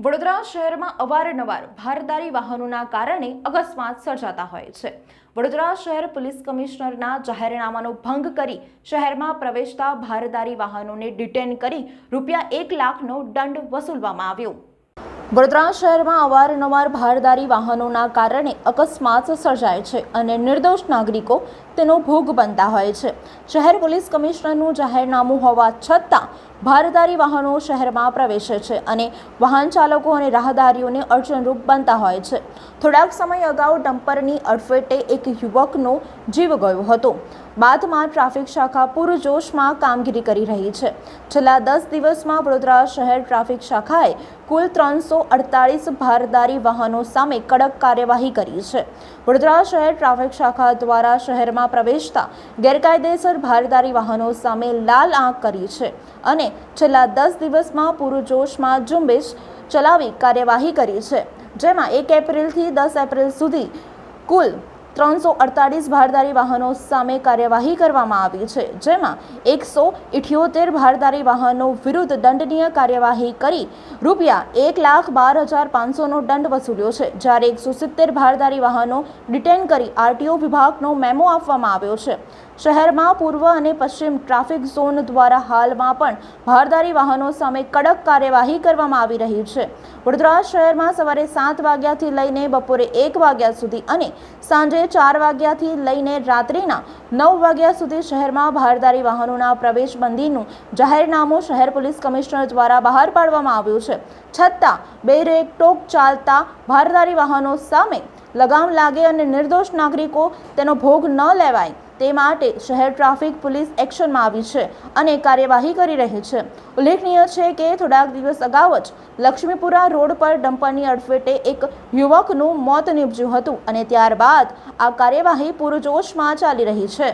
વડોદરા શહેરમાં અવારનવાર ભારદારી વાહનોના કારણે અકસ્માત સર્જાતા હોય છે. વડોદરા શહેર પોલીસ કમિશનરના જાહેરનામાનો ભંગ કરી શહેરમાં પ્રવેશતા ભારદારી વાહનોને ડિટેન કરી રૂપિયા એક લાખનો દંડ વસૂલવામાં આવ્યો. વડોદરા શહેરમાં અવારનવાર ભારદારી વાહનોના કારણે અકસ્માત સર્જાય છે અને નિર્દોષ નાગરિકો તેનો ભોગ બનતા હોય છે. શહેર પોલીસ કમિશનરનું જાહેરનામું હોવા છતાં ભારદારી વાહનો શહેરમાં પ્રવેશે છે અને વાહન ચાલકો અને રાહદારીઓને અડચણરૂપ બનતા હોય છે. થોડાક સમય અગાઉ ડમ્પરની અડફેટે એક યુવકનો જીવ ગયો હતો. બાદમાં ટ્રાફિક શાખા પૂરજોશમાં કામગીરી કરી રહી છે. છેલ્લા દસ દિવસમાં વડોદરા શહેર ટ્રાફિક શાખાએ કુલ ત્રણસો અડતાળીસ ભારદારી વાહનો સામે કડક કાર્યવાહી કરી છે. વડોદરા શહેર ટ્રાફિક શાખા દ્વારા શહેરમાં પ્રવેશતા ગેરકાયદેસર ભારદારી વાહનો સામે લાલ આંખ કરી છે અને છેલ્લા દસ દિવસમાં પૂરજોશમાં ઝુંબેશ ચલાવી કાર્યવાહી કરી છે. જેમાં એક એપ્રિલથી દસ એપ્રિલ સુધી કુલ ત્રણસો અડતાલીસ ભારદારી વાહનો સામે કાર્યવાહી કરવામાં આવી છે, જેમાં એકસો ઇઠ્યોતેર ભારદારી વાહનો વિરુદ્ધ દંડનીય કાર્યવાહી કરી રૂપિયા એક લાખ બાર હજાર પાંચસોનો દંડ વસૂલ્યો છે, જ્યારે એકસો સિત્તેર ભારદારી વાહનો ડિટેન કરી આરટીઓ વિભાગનો મેમો આપવામાં આવ્યો છે. શહેરમાં પૂર્વ અને પશ્ચિમ ટ્રાફિક ઝોન દ્વારા હાલમાં પણ ભારદારી વાહનો સામે કડક કાર્યવાહી કરવામાં આવી રહી છે. વડોદરા શહેરમાં સવારે સાત વાગ્યાથી લઈને બપોરે એક વાગ્યા સુધી અને સાંજે ચાર વાગ્યાથી લઈને રાત્રિના નવ વાગ્યા સુધી શહેરમાં ભારદારી વાહનોના પ્રવેશબંધીનું જાહેરનામું શહેર પોલીસ કમિશનર દ્વારા બહાર પાડવામાં આવ્યું છે. છતાં બેરેક ટોક ચાલતા ભારદારી વાહનો સામે લગામ લાગે અને નિર્દોષ નાગરિકો તેનો ભોગ ન લેવાય તે માટે શહેર ટ્રાફિક પોલીસ એક્શનમાં આવી છે અને કાર્યવાહી કરી રહી છે. ઉલ્લેખનીય છે કે થોડાક દિવસ અગાઉ જ લક્ષ્મીપુરા રોડ પર ડમ્પરની અડફેટે એક યુવકનું મોત નીપજ્યું હતું અને ત્યારબાદ આ કાર્યવાહી પૂરજોશમાં ચાલી રહી છે.